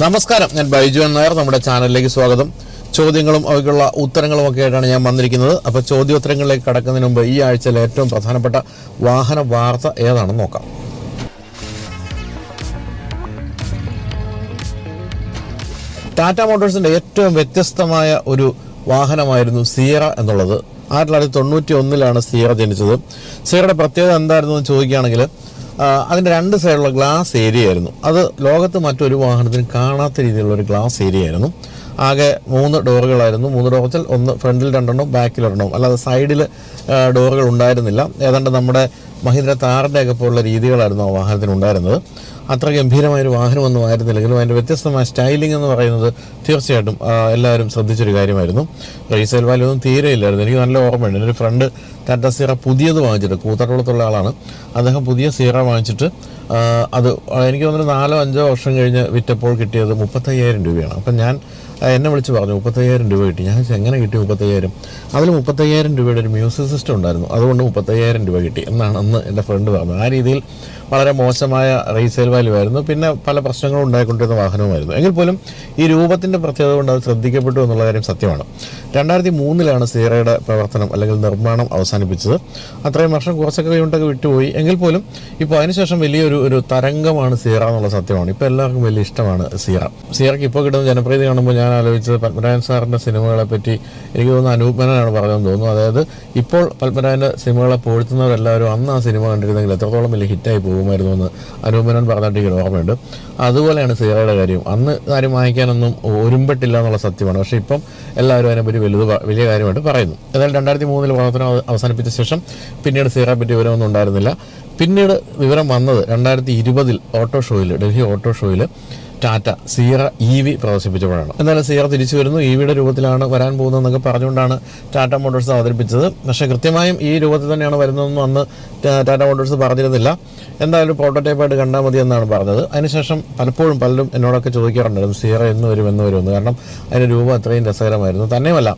നമസ്കാരം. ഞാൻ ബൈജു നായർ. നമ്മുടെ ചാനലിലേക്ക് സ്വാഗതം. ചോദ്യങ്ങളും അവയ്ക്കുള്ള ഉത്തരങ്ങളും ഒക്കെ ആയിട്ടാണ് ഞാൻ വന്നിരിക്കുന്നത്. അപ്പോൾ ചോദ്യോത്തരങ്ങളിലേക്ക് കടക്കുന്നതിന് മുമ്പ് ഈ ആഴ്ചയിലെ ഏറ്റവും പ്രധാനപ്പെട്ട വാഹന വാർത്ത ഏതാണെന്ന് നോക്കാം. ടാറ്റ മോട്ടോഴ്സിന്റെ ഏറ്റവും വ്യത്യസ്തമായ ഒരു വാഹനമായിരുന്നു സിയറ എന്നുള്ളത്. ആയിരത്തി തൊള്ളായിരത്തി തൊണ്ണൂറ്റി ഒന്നിലാണ് സിയറ ജനിച്ചത്. സിയറയുടെ പ്രത്യേകത എന്തായിരുന്നു എന്ന് ചോദിക്കുകയാണെങ്കിൽ ആ, അതിന്റെ രണ്ട് സൈഡുള്ള ഗ്ലാസ് ഏരിയ ആയിരുന്നു. അത് ലോകത്ത് മറ്റൊരു വാഹനത്തിന് കാണാത്ത രീതിയിലുള്ള ഒരു ഗ്ലാസ് ഏരിയ ആയിരുന്നു. ആകെ മൂന്ന് ഡോറുകളായിരുന്നു. മൂന്ന് ഡോർ വെച്ചാൽ ഒന്ന് ഫ്രണ്ടിൽ രണ്ടെണ്ണം ബാക്കിൽ ഒരെണ്ണം. അല്ലാതെ സൈഡിൽ ഡോറുകൾ ഉണ്ടായിരുന്നില്ല. ഏതാണ്ട് നമ്മുടെ മഹീന്ദ്ര താറിന്റെ ഒക്കെ പോലുള്ള രീതികളായിരുന്നു ആ വാഹനത്തിന് ഉണ്ടായിരുന്നത്. അത്ര ഗംഭീരമായൊരു വാഹനമൊന്നും ആയിരുന്നില്ലെങ്കിലും അതിന്റെ വ്യത്യസ്തമായ സ്റ്റൈലിംഗ് എന്ന് പറയുന്നത് തീർച്ചയായിട്ടും എല്ലാവരും ശ്രദ്ധിച്ചൊരു കാര്യമായിരുന്നു. റീസെയിൽ വാല്യൂ ഒന്നും തീരെ ഇല്ലായിരുന്നു. എനിക്ക് നല്ല ഓർമ്മയുണ്ട്. എന്റെ ഒരു ഫ്രണ്ട് ടാറ്റ സീറ പുതിയത് വാങ്ങിച്ചിട്ട് കൂത്താട്ടുകുളത്തുള്ള ആളാണ്. അദ്ദേഹം പുതിയ സീറ വാങ്ങിച്ചിട്ട് അത് എനിക്ക് തോന്നുന്നു നാലോ അഞ്ചോ വർഷം കഴിഞ്ഞ് വിറ്റപ്പോൾ കിട്ടിയത് മുപ്പത്തയ്യായിരം രൂപയാണ്. അപ്പം ഞാൻ എന്നെ വിളിച്ച് പറഞ്ഞു മുപ്പത്തയ്യായിരം രൂപ കിട്ടി. ഞാൻ എങ്ങനെ കിട്ടി മുപ്പത്തയ്യായിരം? അതിൽ മുപ്പത്തയ്യായിരം രൂപയുടെ ഒരു മ്യൂസിക് സിസ്റ്റം ഉണ്ടായിരുന്നു. അതുകൊണ്ട് മുപ്പത്തയ്യായിരം രൂപ കിട്ടി എന്നാണ് അന്ന് എന്റെ ഫ്രണ്ട് പറഞ്ഞത്. ആ രീതിയിൽ വളരെ മോശമായ റീസെയിൽ വാല്യൂ ആയിരുന്നു പിന്നെ പല പ്രശ്നങ്ങളും ഉണ്ടായിക്കൊണ്ടിരുന്ന വാഹനവുമായിരുന്നു. എങ്കിൽ പോലും ഈ രൂപത്തിന്റെ പ്രത്യേകത കൊണ്ട് അത് ശ്രദ്ധിക്കപ്പെട്ടു എന്നുള്ള കാര്യം സത്യമാണ്. രണ്ടായിരത്തി മൂന്നിലാണ് സീറയുടെ പ്രവർത്തനം അല്ലെങ്കിൽ നിർമ്മാണം അവസാനിപ്പിച്ചത്. അത്രയും വർഷം കുറച്ചൊക്കെ കൈകൊണ്ടൊക്കെ വിട്ടുപോയി. എങ്കിൽ പോലും ഇപ്പോൾ അതിനുശേഷം വലിയൊരു ഒരു തരംഗമാണ് സീറ എന്നുള്ള സത്യമാണ്. ഇപ്പോൾ എല്ലാവർക്കും വലിയ ഇഷ്ടമാണ് സീറ സീറയ്ക്ക് ഇപ്പോൾ കിട്ടുന്ന ജനപ്രീതി കാണുമ്പോൾ ഞാൻ ആലോചിച്ചത് പത്മരാജൻ സാറിന്റെ സിനിമകളെ പറ്റി എനിക്ക് തോന്നുന്നു അനൂപ് പറഞ്ഞതെന്ന് തോന്നുന്നു. അതായത് ഇപ്പോൾ പത്മരാജന്റെ സിനിമകളെ പോഴ്ത്തുന്നവരെല്ലാവരും അന്ന് ആ സിനിമ കണ്ടിരുന്നെങ്കിൽ എത്രത്തോളം വലിയ ഹിറ്റായി പോകുമായിരുന്നു എന്ന് അനൂപ് മേനോൻ ഓർമ്മയുണ്ട്. അതുപോലെയാണ് സീറയുടെ കാര്യം. അന്ന് ആരും വാങ്ങിക്കാനൊന്നും ഒരുമ്പെട്ടില്ല എന്നുള്ള സത്യമാണ്. പക്ഷേ ഇപ്പം എല്ലാവരും അതിനെപ്പറ്റി വലുത് വലിയ കാര്യമായിട്ട് പറയുന്നു. ഏതായാലും രണ്ടായിരത്തി മൂന്നിൽ പ്രവർത്തനം അവസാനിപ്പിച്ച ശേഷം പിന്നീട് സീറയെ പറ്റി വിവരമൊന്നും ഉണ്ടായിരുന്നില്ല. പിന്നീട് വിവരം വന്നത് രണ്ടായിരത്തി ഇരുപതിൽ ഓട്ടോ ഷോയിൽ ഡൽഹി ഓട്ടോ ഷോയിൽ ടാറ്റ. സീറ ഇ വി പ്രദർശിപ്പിച്ചപ്പോഴാണ്. എന്നാലും സീറ തിരിച്ചു വരുന്നു. ഇ വിയുടെ രൂപത്തിലാണ് വരാൻ പോകുന്നതെന്നൊക്കെ പറഞ്ഞുകൊണ്ടാണ് ടാറ്റ മോട്ടോഴ്സ് അവതരിപ്പിച്ചത്. പക്ഷേ കൃത്യമായും ഈ രൂപത്തിൽ തന്നെയാണ് വരുന്നതെന്നും അന്ന് ടാറ്റ മോട്ടോഴ്സ് പറഞ്ഞിരുന്നില്ല. എന്തായാലും പ്രോട്ടോടൈപ്പായിട്ട് കണ്ടാൽ മതി എന്നാണ് പറഞ്ഞത്. അതിനുശേഷം പലപ്പോഴും പലരും എന്നോടൊക്കെ ചോദിക്കാറുണ്ടായിരുന്നു സീറ എന്ന് വരും എന്ന് വരുമെന്ന് കാരണം അതിന്റെ രൂപം അത്രയും രസകരമായിരുന്നു. തന്നെയുമല്ല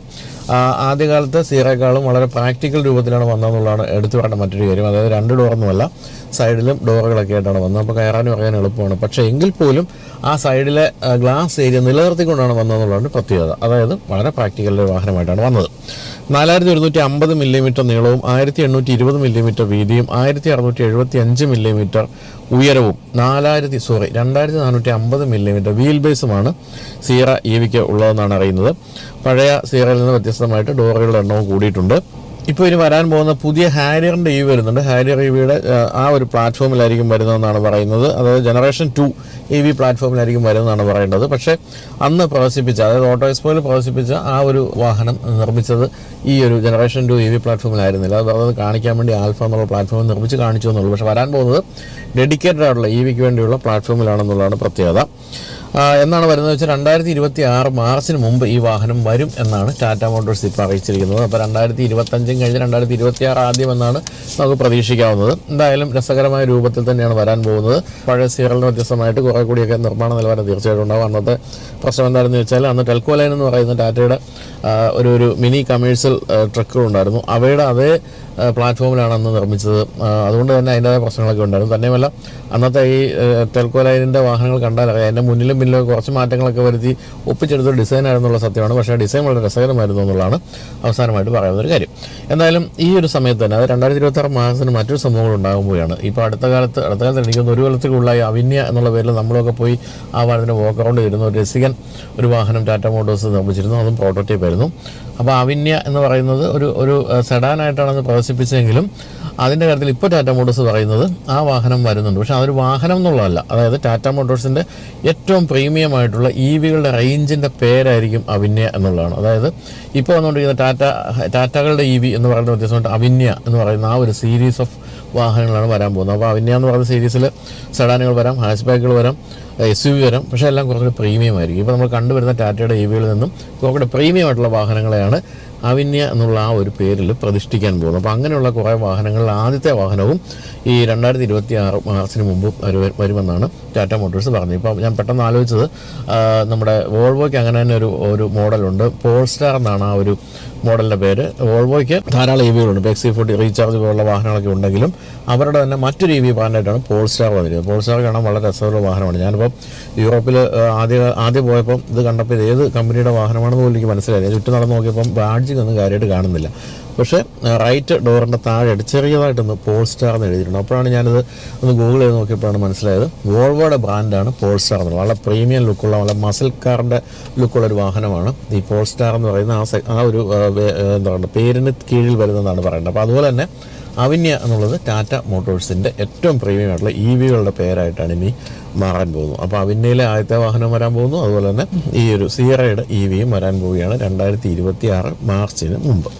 ആദ്യകാലത്ത് സീറേക്കാളും വളരെ പ്രാക്ടിക്കൽ രൂപത്തിലാണ് വന്നതെന്നുള്ളതാണ് എടുത്തു പറയേണ്ട മറ്റൊരു കാര്യം. അതായത് രണ്ട് ഡോറൊന്നുമല്ല സൈഡിലും ഡോറുകളൊക്കെ ആയിട്ടാണ് വന്നത്. അപ്പോൾ കയറാനും അറിയാൻ എളുപ്പമാണ്. പക്ഷേ എങ്കിൽ പോലും ആ സൈഡിലെ ഗ്ലാസ് ഏരിയ നിലനിർത്തിക്കൊണ്ടാണ് വന്നതെന്നുള്ളതാണ് പ്രത്യേകത. അതായത് വളരെ പ്രാക്ടിക്കൽ ഒരു വാഹനമായിട്ടാണ് വന്നത്. നാലായിരത്തി ഒരുന്നൂറ്റി അമ്പത് മില്ലിമീറ്റർ നീളവും ആയിരത്തി എണ്ണൂറ്റി ഇരുപത് മില്ലിമീറ്റർ വീതിയും ആയിരത്തി അറുന്നൂറ്റി എഴുപത്തി അഞ്ച് മില്ലിമീറ്റർ ഉയരവും നാലായിരത്തി സോറി രണ്ടായിരത്തി നാനൂറ്റി അമ്പത് മില്ലിമീറ്റർ വീൽ ബേസുമാണ് സീറ ഇ വിക്ക് ഉള്ളതെന്നാണ് അറിയുന്നത്. പഴയ സീറയിൽ നിന്ന് വ്യത്യസ്തമായിട്ട് ഡോറുകളുടെ എണ്ണവും കൂടിയിട്ടുണ്ട്. ഇപ്പോൾ ഇനി വരാൻ പോകുന്ന പുതിയ ഹാരിയറിന്റെ ഇ വരുന്നുണ്ട്. ഹാരിയർ ഇ വിയുടെ ആ ഒരു പ്ലാറ്റ്ഫോമിലായിരിക്കും വരുന്നതെന്നാണ് പറയുന്നത്. അതായത് ജനറേഷൻ ടു ഇ വി പ്ലാറ്റ്ഫോമിലായിരിക്കും വരുന്നതെന്നാണ് പറയേണ്ടത് പക്ഷേ അന്ന് പ്രദർശിപ്പിച്ച അതായത് ഓട്ടോ എക്സ്പോയിൽ പ്രദർശിപ്പിച്ച ആ ഒരു വാഹനം നിർമ്മിച്ചത് ഈ ഒരു ജനറേഷൻ ടു ഇ വി പ്ലാറ്റ്ഫോമിലായിരുന്നില്ല. അത് കാണിക്കാൻ വേണ്ടി ആൽഫ എന്നുള്ള പ്ലാറ്റ്ഫോം നിർമ്മിച്ച് കാണിച്ചു എന്നുള്ളൂ. പക്ഷേ വരാൻ പോകുന്നത് ഡെഡിക്കേറ്റഡ് ആയിട്ടുള്ള ഇ വിക്ക് വേണ്ടിയുള്ള പ്ലാറ്റ്ഫോമിലാണെന്നുള്ളതാണ് പ്രത്യേകത. എന്നാണ് വരുന്നത് വെച്ചാൽ രണ്ടായിരത്തി ഇരുപത്തി ആറ് മാർച്ചിന് മുമ്പ് ഈ വാഹനം വരും എന്നാണ് ടാറ്റ മോട്ടോഴ്സ് ഇപ്പോൾ അറിയിച്ചിരിക്കുന്നത്. അപ്പോൾ രണ്ടായിരത്തി ഇരുപത്തഞ്ചും കഴിഞ്ഞ് രണ്ടായിരത്തി ഇരുപത്തി ആറ് ആദ്യം എന്നാണ് നമുക്ക് പ്രതീക്ഷിക്കാവുന്നത്. എന്തായാലും രസകരമായ രൂപത്തിൽ തന്നെയാണ് വരാൻ പോകുന്നത്. പഴയ സീറലിന് വ്യത്യസ്തമായിട്ട് കുറേ കൂടിയൊക്കെ നിർമ്മാണ നിലവാരം തീർച്ചയായിട്ടും ഉണ്ടാവും. അന്നത്തെ പ്രശ്നം എന്താണെന്ന് വെച്ചാൽ അന്ന് ടെൽക്കോ ലൈൻ എന്ന് പറയുന്ന ടാറ്റയുടെ ഒരു ഒരു മിനി കമേഴ്ഷ്യൽ ട്രക്കുകളുണ്ടായിരുന്നു അവയുടെ അതേ പ്ലാറ്റ്ഫോമിലാണ് അന്ന് നിർമ്മിച്ചത്. അതുകൊണ്ട് തന്നെ അതിന്റെതായ പ്രശ്നങ്ങളൊക്കെ ഉണ്ടായിരുന്നു. തന്നെയുമല്ല അന്നത്തെ ഈ ടെൽക്കോ ലൈനിന്റെ വാഹനങ്ങൾ കണ്ടാൽ അതിന്റെ മുന്നിലും പിന്നിലും കുറച്ച് മാറ്റങ്ങളൊക്കെ വരുത്തി ഒപ്പിച്ചെടുത്ത ഡിസൈൻ ആയിരുന്നുള്ള സത്യമാണ്. പക്ഷേ ഡിസൈൻ വളരെ രസകരമായിരുന്നു എന്നുള്ളതാണ് അവസാനമായിട്ട് പറയുന്ന ഒരു കാര്യം. എന്തായാലും ഈ ഒരു സമയത്ത് തന്നെ അത് രണ്ടായിരത്തി ഇരുപത്തി ആറ് മാസത്തിന് മറ്റൊരു സംഭവങ്ങൾ ഉണ്ടാകുമ്പോഴാണ് ഇപ്പോൾ അടുത്ത കാലത്ത് അടുത്ത കാലത്ത് എനിക്ക് തോന്നുന്നു ഒരു കൊല്ലത്തിലുള്ളായി അവിന്യ എന്നുള്ള പേരിൽ നമ്മളൊക്കെ പോയി ആ വാഹനത്തിന് വോക്ക് അറൗണ്ട് ചെയ്തിരുന്നു. ഒരു രസികൻ ഒരു വാഹനം ടാറ്റ മോട്ടോഴ്സ് നിർമ്മിച്ചിരുന്നു. അതും പ്രോട്ടോടൈപ്പ് ആയിരുന്നു. അപ്പോൾ അവിന്യ എന്ന് പറയുന്നത് ഒരു ഒരു സെഡാനായിട്ടാണ് അത് പ്രദർശിപ്പിച്ചതെങ്കിലും അതിന്റെ കാര്യത്തിൽ ഇപ്പോൾ ടാറ്റ മോട്ടോഴ്സ് പറയുന്നത് ആ വാഹനം വരുന്നുണ്ട്. പക്ഷേ അതൊരു വാഹനം എന്നുള്ളതല്ല. അതായത് ടാറ്റ മോട്ടോഴ്സിന്റെ ഏറ്റവും പ്രീമിയം ആയിട്ടുള്ള ഇ വികളുടെ റേഞ്ചിന്റെ പേരായിരിക്കും അവിന്യ എന്നുള്ളതാണ്. അതായത് ഇപ്പോൾ വന്നുകൊണ്ടിരിക്കുന്ന ടാറ്റ ടാറ്റകളുടെ ഇ വി എന്ന് പറയുന്ന വ്യത്യസ്തമായിട്ട് അവിന്യ എന്ന് പറയുന്ന ആ ഒരു സീരീസ് ഓഫ് വാഹനങ്ങളാണ് വരാൻ പോകുന്നത്. അപ്പോൾ അവിന്യ എന്ന് പറയുന്ന സീരീസിൽ സെഡാനുകൾ വരാം ഹാച്ച് ബാക്കുകൾ വരാം എസ് യു വി വരാം. പക്ഷേ എല്ലാം കുറച്ചുകൂടി പ്രീമിയം ആയിരിക്കും. ഇപ്പോൾ നമ്മൾ കണ്ടുവരുന്ന ടാറ്റയുടെ ഇ വിയിൽ നിന്നും കുറേ പ്രീമിയം ആയിട്ടുള്ള വാഹനങ്ങളെയാണ് അവിന്യ എന്നുള്ള ആ ഒരു പേരിൽ പ്രതിഷ്ഠിക്കാൻ പോകുന്നത്. അപ്പോൾ അങ്ങനെയുള്ള കുറേ വാഹനങ്ങളിൽ ആദ്യത്തെ വാഹനവും ഈ രണ്ടായിരത്തി ഇരുപത്തി ആറ് മാർച്ചിന് മുമ്പ് വരു- വരുമെന്നാണ് ടാറ്റ മോട്ടോഴ്സ് പറഞ്ഞത്. ഇപ്പോൾ ഞാൻ പെട്ടെന്ന് ആലോചിച്ചത് നമ്മുടെ വോൾവോയ്ക്ക് അങ്ങനെ തന്നെ ഒരു ഒരു മോഡലുണ്ട്. പോൾസ്റ്റാർ എന്നാണ് ആ ഒരു മോഡലിന്റെ പേര്. വോൾവോയ്ക്ക് ധാരാളം ഇ വികളുണ്ട് ഇപ്പോൾ എക്സി ഫോർട്ടി റീചാർജ് പോലുള്ള വാഹനങ്ങളൊക്കെ ഉണ്ടെങ്കിലും അവരുടെ തന്നെ മറ്റൊരു ഇ വി ബ്രാൻഡായിട്ടാണ് പോൾസ്റ്റാർ വന്നിരിക്കുന്നത്. പോൾസ്റ്റാർ കാണാൻ വളരെ രസമുള്ള വാഹനമാണ്. ഞാനിപ്പോൾ അപ്പോൾ യൂറോപ്പിൽ ആദ്യ ആദ്യം പോയപ്പം ഇത് കണ്ടപ്പോൾ ഇത് ഏത് കമ്പനിയുടെ വാഹനമാണെന്ന് പോലും എനിക്ക് മനസ്സിലായില്ല. ചുറ്റും നടന്ന് നോക്കിയപ്പം ബാഡ്ജിങ് ഒന്നും കാര്യമായിട്ട് കാണുന്നില്ല. പക്ഷേ റൈറ്റ് ഡോറിന്റെ താഴെ ചെറിയതായിട്ടൊന്ന് പോൾ സ്റ്റാർ എന്ന് എഴുതിയിട്ടുണ്ട്. അപ്പോഴാണ് ഞാനിത് ഒന്ന് ഗൂഗിൾ ചെയ്ത് നോക്കിയപ്പോഴാണ് മനസ്സിലായത്. വോൾവോയുടെ ബ്രാൻഡാണ് പോൾ സ്റ്റാർ എന്നുള്ളത് വളരെ പ്രീമിയം ലുക്കുള്ള വളരെ മസിൽ കാറിന്റെ ലുക്കുള്ള ഒരു വാഹനമാണ്. ഈ പോൾ സ്റ്റാർ എന്ന് പറയുന്ന ആ ആ ഒരു എന്താ പറയുക പേരിന് കീഴിൽ വരുന്നതെന്നാണ് പറയുന്നത്. അപ്പോൾ അതുപോലെ തന്നെ അവിന്യ എന്നുള്ളത് ടാറ്റ മോട്ടോഴ്സിന്റെ ഏറ്റവും പ്രീമിയം ആയിട്ടുള്ള ഇ വികളുടെ പേരായിട്ടാണ് ഇനി മാറാൻ പോകുന്നത്. അപ്പോൾ അവിന്യയിലെ ആദ്യത്തെ വാഹനം വരാൻ പോകുന്നു. അതുപോലെ തന്നെ ഈ ഒരു സിയറയുടെ ഇ വിയും വരാൻ പോവുകയാണ് രണ്ടായിരത്തി മാർച്ചിന് മുമ്പ്.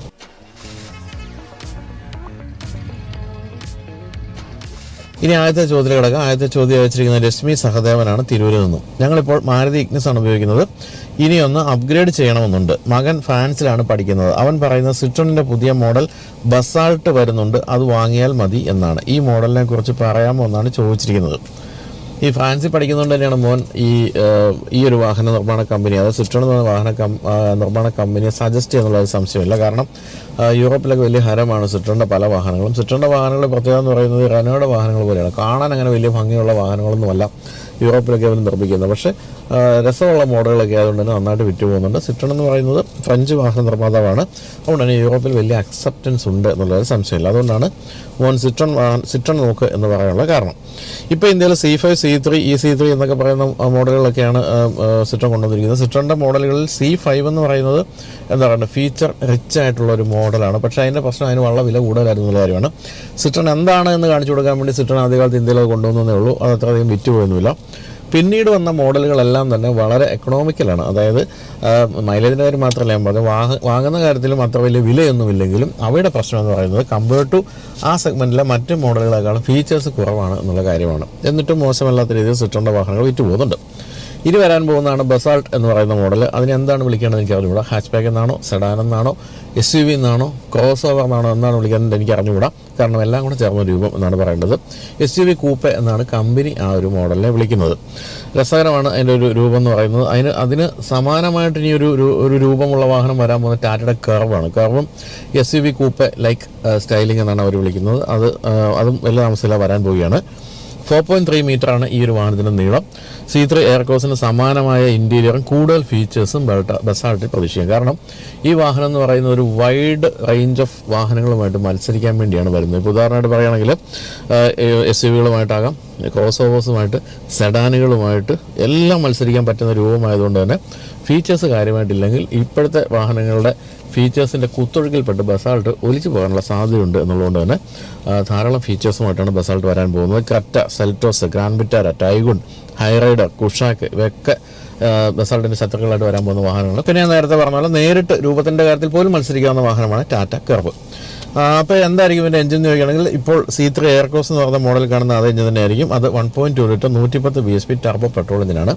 ഇനി ആദ്യത്തെ ചോദ്യം കിടക്കാം. ആദ്യത്തെ ചോദ്യം വെച്ചിരിക്കുന്ന രശ്മി സഹദേവനാണ് തിരൂരിൽ നിന്നും. ഞങ്ങളിപ്പോൾ മാരുതി ഇഗ്നസ് ആണ് ഉപയോഗിക്കുന്നത്. ഇനിയൊന്ന് അപ്ഗ്രേഡ് ചെയ്യണമെന്നുണ്ട്. മകൻ ഫ്രാൻസിലാണ് പഠിക്കുന്നത്. അവൻ പറയുന്നത് സിട്രോണിന്റെ പുതിയ മോഡൽ ബസാൾട്ട് വരുന്നുണ്ട്. അത് വാങ്ങിയാൽ മതി എന്നാണ്. ഈ മോഡലിനെ കുറിച്ച് പറയാമോ എന്നാണ് ചോദിച്ചിരിക്കുന്നത്. ഈ ഫ്രാൻസിൽ പഠിക്കുന്നതുകൊണ്ട് തന്നെയാണ് മോൻ ഈ ഈ ഒരു വാഹന നിർമ്മാണ കമ്പനി അതായത് സിട്രോൺ എന്ന വാഹന നിർമ്മാണ കമ്പനിയെ സജസ്റ്റ് ചെയ്യുന്നുള്ള ഒരു സംശയമില്ല. കാരണം യൂറോപ്പിലൊക്കെ വലിയ ഹരമാണ് സിട്രോണിന്റെ പല വാഹനങ്ങളും. സിട്രോണിന്റെ വാഹനങ്ങളുടെ പ്രത്യേകത എന്ന് പറയുന്നത് റനോയുടെ വാഹനങ്ങൾ പോലെയാണ്. കാണാൻ അങ്ങനെ വലിയ ഭംഗിയുള്ള വാഹനങ്ങളൊന്നുമല്ല യൂറോപ്പിലൊക്കെ അവർ നിർമ്മിക്കുന്നത്. പക്ഷേ രസമുള്ള മോഡലുകളൊക്കെ ആയതുകൊണ്ട് തന്നെ നന്നായിട്ട് വിറ്റുപോകുന്നുണ്ട്. സിട്രൺ എന്ന് പറയുന്നത് ഫ്രഞ്ച് വാഹന നിർമ്മാതാവാണ്. അതുകൊണ്ട് തന്നെ യൂറോപ്പിൽ വലിയ അക്സെപ്റ്റൻസ് ഉണ്ട് എന്നുള്ളത് സംശയമില്ല. അതുകൊണ്ടാണ് മോൻ സിട്രൺ സിട്രൺ നോക്ക് എന്ന് പറയാനുള്ള കാരണം. ഇപ്പോൾ ഇന്ത്യയിൽ C five C three E C three എന്നൊക്കെ പറയുന്ന മോഡലുകളൊക്കെയാണ് സിട്രോൺ കൊണ്ടുവന്നിരിക്കുന്നത്. സിട്രോണിന്റെ മോഡലുകളിൽ സി ഫൈവ് എന്ന് പറയുന്നത് എന്താ പറയുക ഫീച്ചർ റിച്ച് ആയിട്ടുള്ള ഒരു മോഡലാണ്. പക്ഷേ അതിന്റെ പ്രശ്നം അതിന് വളരെ വില കൂടുതലായിരുന്നു എന്നുള്ള കാര്യമാണ്. സിട്രൺ എന്താണ് എന്ന് കാണിച്ചു കൊടുക്കാൻ വേണ്ടി സിട്രൺ ആദ്യകാലത്ത് ഇന്ത്യയിൽ അത് കൊണ്ടുവന്നേ ഉള്ളൂ. അത് അത്രയധികം വിറ്റുപോയൊന്നുമില്ല. പിന്നീട് വന്ന മോഡലുകളെല്ലാം തന്നെ വളരെ എക്കണോമിക്കലാണ് അതായത് മൈലേജിന്റെ കാര്യം മാത്രമല്ല ഞാൻ പറഞ്ഞത് വാഹ വാങ്ങുന്ന കാര്യത്തിലും അത്ര വലിയ വിലയൊന്നുമില്ലെങ്കിലും അവയുടെ പ്രശ്നം എന്ന് പറയുന്നത് കമ്പയർ ടു ആ സെഗ്മെന്റിലെ മറ്റ് മോഡലുകളെക്കാളും ഫീച്ചേഴ്സ് കുറവാണ് എന്നുള്ള കാര്യമാണ്. എന്നിട്ടും മോശമല്ലാത്ത രീതിയിൽ സിട്രോണിന്റെ വാഹനങ്ങൾ വിറ്റ് പോകുന്നുണ്ട് ഇനി വരാൻ പോകുന്നതാണ് ബസാൾട്ട് എന്ന് പറയുന്ന മോഡൽ അതിന് എന്താണ് വിളിക്കേണ്ടത് എനിക്ക് അറിഞ്ഞുകൂടാ ഹാച്ച് ബാക്ക് എന്നാണോ സെഡാൻ എന്നാണോ എസ് യു വി എന്നാണോ ക്രോസ് ഓവർ എന്നാണോ എന്നാണ് വിളിക്കുന്നത് എനിക്ക് അറിഞ്ഞുകൂടാ കാരണം എല്ലാം കൂടെ ചേർന്ന രൂപം എന്നാണ് പറയേണ്ടത്. എസ് യു വി കൂപ്പെ എന്നാണ് കമ്പനി ആ ഒരു മോഡലിനെ വിളിക്കുന്നത്. രസകരമാണ് അതിന്റെ ഒരു രൂപം എന്ന് പറയുന്നത്. അതിന് അതിന് സമാനമായിട്ട് ഇനി ഒരു ഒരു- രൂപമുള്ള വാഹനം വരാൻ പോകുന്ന ടാറ്റയുടെ കർവാണ് കർവും S U V coupe like styling എന്നാണ് അവർ വിളിക്കുന്നത്. അത് അതും വലിയ താമസമില്ല വരാൻ പോവുകയാണ്. ഫോർ പോയിന്റ് ത്രീ മീറ്റർ ആണ് ഈ ഒരു വാഹനത്തിന്റെ നീളം. സി ത്രീ എയർകോസിന് സമാനമായ ഇന്റീരിയറും കൂടുതൽ ഫീച്ചേഴ്സും ബസാൾട്ടിൽ പ്രതീക്ഷിക്കാം. കാരണം ഈ വാഹനം എന്ന് പറയുന്ന ഒരു വൈഡ് റേഞ്ച് ഓഫ് വാഹനങ്ങളുമായിട്ട് മത്സരിക്കാൻ വേണ്ടിയാണ് വരുന്നത്. ഇപ്പോൾ ഉദാഹരണമായിട്ട് പറയുകയാണെങ്കിൽ എസ് യു വികളുമായിട്ടാകാം ക്രോസ് ഓവേഴ്സുമായിട്ട് സെഡാനുകളുമായിട്ട് എല്ലാം മത്സരിക്കാൻ പറ്റുന്ന രൂപമായതുകൊണ്ട് തന്നെ ഫീച്ചേഴ്സ് കാര്യമായിട്ടില്ലെങ്കിൽ ഇപ്പോഴത്തെ വാഹനങ്ങളുടെ ഫീച്ചേഴ്സിന്റെ കുത്തൊഴുക്കിൽപ്പെട്ട് ബസാൾട്ട് ഒലിച്ചു പോകാനുള്ള സാധ്യതയുണ്ട് എന്നുള്ളതുകൊണ്ട് തന്നെ ധാരാളം ഫീച്ചേഴ്സുമായിട്ടാണ് ബസാൾട്ട് വരാൻ പോകുന്നത്. Creta Seltos Grand Vitara Taigun Hyryder Kushaq ഇവയൊക്കെ ബസാൾട്ടിന്റെ ശത്രുക്കളായിട്ട് വരാൻ പോകുന്ന വാഹനങ്ങൾ പിന്നെ ഞാൻ നേരത്തെ പറഞ്ഞ നേരിട്ട് രൂപത്തിന്റെ കാര്യത്തിൽ പോലും മത്സരിക്കാവുന്ന വാഹനമാണ് ടാറ്റ കർവ്. അപ്പോൾ എന്തായിരിക്കും ഇതിന്റെ എഞ്ചിൻ ചോദിക്കുകയാണെങ്കിൽ ഇപ്പോൾ സി ത്രീ എയർക്രോസ് എന്ന് പറഞ്ഞ മോഡൽ കാണുന്ന അതേ എഞ്ചിൻ തന്നെയായിരിക്കും. അത് വൺ പോയിന്റ് ടു ലിറ്റർ നൂറ്റിപ്പത്ത് B S P turbo petrol എഞ്ചിനാണ്.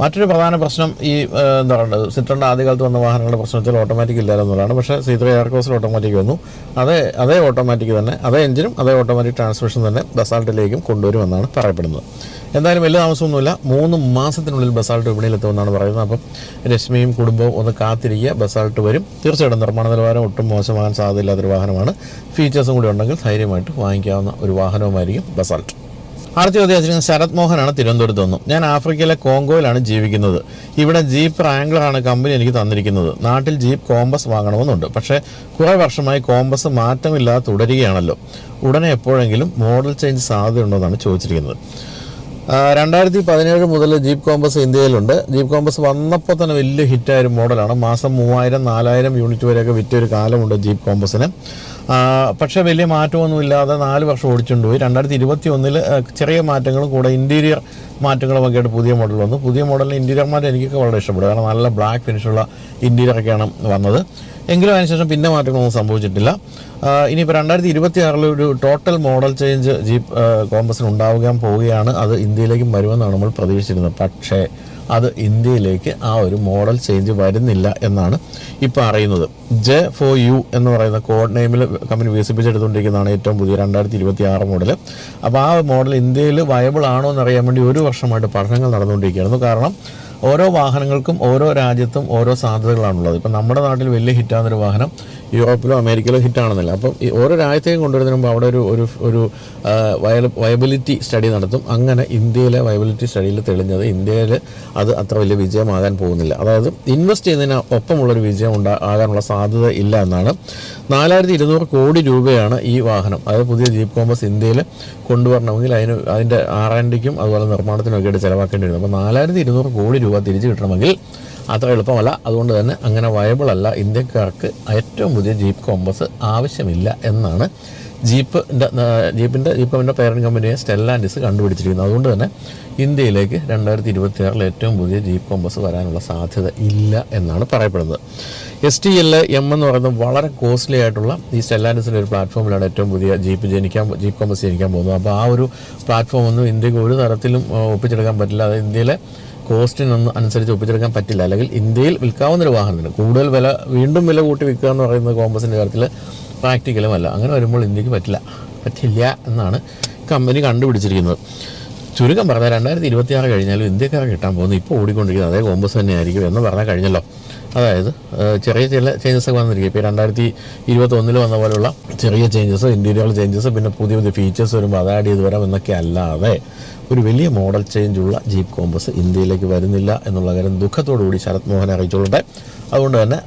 മറ്റൊരു പ്രധാന പ്രശ്നം ഈ എന്താ പറയുന്നത് സിറ്ററിന്റെ ആദ്യകാലത്ത് വന്ന വാഹനങ്ങളുടെ പ്രശ്നത്തിൽ ഓട്ടോമാറ്റിക് ഇല്ലായിരുന്നതാണ് പക്ഷേ സി ത്രീ എയർക്രോസിൽ ഓട്ടോമാറ്റിക് വന്നു. അതേ അതേ ഓട്ടോമാറ്റിക് തന്നെ. അതേ എഞ്ചിനും അതേ ഓട്ടോമാറ്റിക് ട്രാൻസ്മിഷൻ തന്നെ ബസാൾട്ടിലേക്കും കൊണ്ടുവരുമെന്നാണ് പറയപ്പെടുന്നത്. എന്തായാലും വലിയ താമസമൊന്നുമില്ല. മൂന്ന് മാസത്തിനുള്ളിൽ ബസാൾട്ട് വിപണിയിലെത്തുമെന്നാണ് പറയുന്നത്. അപ്പം രശ്മിയും കുടുംബവും ഒന്ന് കാത്തിരിക്കുക. ബസാൾട്ട് വരും. തീർച്ചയായിട്ടും നിർമ്മാണ നിലവാരം ഒട്ടും മോശമാകാൻ സാധ്യതയില്ലാത്തൊരു വാഹനമാണ്. ഫീച്ചേഴ്സും കൂടി ഉണ്ടെങ്കിൽ ധൈര്യമായിട്ട് വാങ്ങിക്കാവുന്ന ഒരു വാഹനവുമായിരിക്കും ബസാൾട്ട്. അടുത്ത ചോദ്യം ശരത് മോഹനാണ് തിരുവനന്തപുരത്ത് നിന്നും ഞാൻ ആഫ്രിക്കയിലെ കോങ്കോയിലാണ് ജീവിക്കുന്നത്. ഇവിടെ ജീപ്പ് റാംഗ്ലറാണ് കമ്പനി എനിക്ക് തന്നിരിക്കുന്നത്. നാട്ടിൽ ജീപ്പ് കോമ്പസ് വാങ്ങണമെന്നുണ്ട്. പക്ഷേ കുറേ വർഷമായി കോമ്പസ് മാറ്റമില്ലാതെ തുടരുകയാണല്ലോ. ഉടനെ എപ്പോഴെങ്കിലും മോഡൽ ചേഞ്ച് സാധ്യതയുണ്ടോ എന്നാണ് ചോദിച്ചിരിക്കുന്നത്. രണ്ടായിരത്തി പതിനേഴ് മുതൽ ജീപ്പ് കോമ്പസ് ഇന്ത്യയിലുണ്ട്. ജീപ്പ് കോമ്പസ് വന്നപ്പോൾ തന്നെ വലിയ ഹിറ്റായ ഒരു മോഡലാണ്. മാസം മൂവായിരം നാലായിരം യൂണിറ്റ് വരെയൊക്കെ വിറ്റ ഒരു കാലമുണ്ട് ജീപ്പ് കോമ്പസിന്. പക്ഷേ വലിയ മാറ്റമൊന്നുമില്ലാതെ നാല് വർഷം ഓടിച്ചുകൊണ്ട് പോയി രണ്ടായിരത്തി ഇരുപത്തി ഒന്നിൽ ചെറിയ മാറ്റങ്ങളും കൂടെ ഇന്റീരിയർ മാറ്റങ്ങളും ഒക്കെ ആയിട്ട് പുതിയ മോഡൽ വന്നു. പുതിയ മോഡലിന് ഇന്റീരിയർ മാറ്റം എനിക്കൊക്കെ വളരെ ഇഷ്ടപ്പെടും കാരണം നല്ല ബ്ലാക്ക് ഫിനിഷുള്ള ഇന്റീരിയർ ഒക്കെയാണ് വന്നത്. എങ്കിലും അതിനുശേഷം പിന്നെ മാറ്റങ്ങളൊന്നും സംഭവിച്ചിട്ടില്ല. ഇനിയിപ്പോൾ രണ്ടായിരത്തി ഇരുപത്തി ആറിൽ ഒരു ടോട്ടൽ മോഡൽ ചേഞ്ച് ജീപ്പ് കോമ്പസിന് ഉണ്ടാവുകയും പോവുകയാണ്. അത് ഇന്ത്യയിലേക്കും വരുമെന്നാണ് നമ്മൾ പ്രതീക്ഷിച്ചിരുന്നത്. പക്ഷേ അത് ഇന്ത്യയിലേക്ക് ആ ഒരു മോഡൽ ചേഞ്ച് വരുന്നില്ല എന്നാണ് ഇപ്പോൾ അറിയുന്നത്. ജെ ഫോർ യു എന്ന് പറയുന്ന കോഡ് നെയിമിൽ കമ്പനി വികസിപ്പിച്ചെടുത്തുകൊണ്ടിരിക്കുന്നതാണ് ഏറ്റവും പുതിയ രണ്ടായിരത്തി ഇരുപത്തി ആറ് മോഡൽ അപ്പോൾ ആ മോഡൽ ഇന്ത്യയിൽ വയബിൾ ആണോ എന്നറിയാൻ വേണ്ടി ഒരു വർഷമായിട്ട് പഠനങ്ങൾ നടന്നുകൊണ്ടിരിക്കുകയായിരുന്നു. കാരണം ഓരോ വാഹനങ്ങൾക്കും ഓരോ രാജ്യത്തും ഓരോ സാധ്യതകളാണുള്ളത്. ഇപ്പം നമ്മുടെ നാട്ടിൽ വലിയ ഹിറ്റാകുന്നൊരു വാഹനം യൂറോപ്പിലോ അമേരിക്കയിലോ ഹിറ്റാണെന്നില്ല. അപ്പം ഈ ഓരോ രാജ്യത്തേക്കും കൊണ്ടുവരുന്നതിന് മുമ്പ് അവിടെ ഒരു ഒരു ഒരു വയബിലിറ്റി സ്റ്റഡി നടത്തും. അങ്ങനെ ഇന്ത്യയിലെ വയബിലിറ്റി സ്റ്റഡിയിൽ തെളിഞ്ഞത് ഇന്ത്യയിൽ അത് അത്ര വലിയ വിജയമാകാൻ പോകുന്നില്ല. അതായത് ഇൻവെസ്റ്റ് ചെയ്യുന്നതിന് ഒപ്പമുള്ളൊരു വിജയം ഉണ്ടാ ആകാനുള്ള സാധ്യത ഇല്ല എന്നാണ്. നാലായിരത്തി ഇരുന്നൂറ് കോടി രൂപയാണ് ഈ വാഹനം. അതായത് പുതിയ ജീപ്പ് കോമ്പസ് ഇന്ത്യയിൽ കൊണ്ടുവരണമെങ്കിൽ അതിന് അതിന്റെ ആർ ആൻഡ് ഡിക്കും അതുപോലെ നിർമ്മാണത്തിനും ഒക്കെ ആയിട്ട് ചിലവാക്കേണ്ടി വരുന്നത് അപ്പോൾ നാലായിരത്തി ഇരുന്നൂറ് കോടി രൂപ തിരിച്ചു കിട്ടണമെങ്കിൽ അത്ര എളുപ്പമല്ല. അതുകൊണ്ട് തന്നെ അങ്ങനെ വയബിൾ അല്ല. ഇന്ത്യക്കാർക്ക് ഏറ്റവും പുതിയ ജീപ്പ് കോമ്പസ് ആവശ്യമില്ല എന്നാണ് ജീപ്പ് ജീപ്പിന്റെ ജീപ്പിന്റെ പേരന്റ് കമ്പനിയെ സ്റ്റെല്ലാൻഡിസ് കണ്ടുപിടിച്ചിരിക്കുന്നത്. അതുകൊണ്ട് തന്നെ ഇന്ത്യയിലേക്ക് രണ്ടായിരത്തി ഇരുപത്തി ആറിൽ ഏറ്റവും പുതിയ ജീപ്പ് കോമ്പസ് വരാനുള്ള സാധ്യത ഇല്ല എന്നാണ് പറയപ്പെടുന്നത്. എസ് ടി എൽ എം എന്ന് പറയുന്നത് വളരെ കോസ്റ്റ്ലി ആയിട്ടുള്ള ഈ സ്റ്റെല്ലാൻഡിസിന്റെ ഒരു പ്ലാറ്റ്ഫോമിലാണ് ഏറ്റവും പുതിയ ജീപ്പ് ജനിക്കാൻ ജീപ്പ് കോമ്പസ് ജനിക്കാൻ പോകുന്നത്. അപ്പോൾ ആ ഒരു പ്ലാറ്റ്ഫോം ഒന്നും ഇന്ത്യയ്ക്ക് ഒരു തരത്തിലും ഒപ്പിച്ചെടുക്കാൻ പറ്റില്ല. അത് ഇന്ത്യയിലെ കോസ്റ്റിനൊന്നും അനുസരിച്ച് ഒപ്പിച്ചെടുക്കാൻ പറ്റില്ല. അല്ലെങ്കിൽ ഇന്ത്യയിൽ വിൽക്കാവുന്ന ഒരു വാഹനത്തിന് കൂടുതൽ വില വീണ്ടും വില കൂട്ടി വിൽക്കുക എന്ന് പറയുന്നത് കോമ്പസിന്റെ കാര്യത്തിൽ പ്രാക്ടിക്കലും അല്ല. അങ്ങനെ വരുമ്പോൾ ഇന്ത്യയ്ക്ക് പറ്റില്ല. പറ്റില്ല എന്നാണ് കമ്പനി കണ്ടുപിടിച്ചിരിക്കുന്നത്. ചുരുക്കം പറഞ്ഞാൽ രണ്ടായിരത്തി ഇരുപത്തിയാറ് കഴിഞ്ഞാലും ഇന്ത്യക്കാരെ കിട്ടാൻ പോകുന്നത് ഇപ്പോൾ ഓടിക്കൊണ്ടിരിക്കുന്നത് അതേ കോമ്പസ് തന്നെയായിരിക്കും എന്ന് പറഞ്ഞാൽ കഴിഞ്ഞല്ലോ. അതായത് ചെറിയ ചില ചേഞ്ചസ് ഒക്കെ വന്നിരിക്കും. ഇപ്പോൾ രണ്ടായിരത്തി ഇരുപത്തൊന്നിൽ വന്ന പോലുള്ള ചെറിയ ചേഞ്ചസ് ഇന്റീരിയർ ചേഞ്ചസ് പിന്നെ പുതിയ പുതിയ ഫീച്ചേഴ്സ് വരുമ്പോൾ അത് ആഡ് ചെയ്ത് വരാം എന്നൊക്കെ അല്ലാതെ ഒരു വലിയ മോഡൽ ചേഞ്ച് ഉള്ള ജീപ്പ് കോമ്പസ് ഇന്ത്യയിലേക്ക് വരുന്നില്ല എന്നുള്ള കാര്യം ദുഃഖത്തോടു കൂടി ശരത് മോഹൻ അറിയിച്ചുകൊള്ളട്ടെ അതുകൊണ്ട് തന്നെ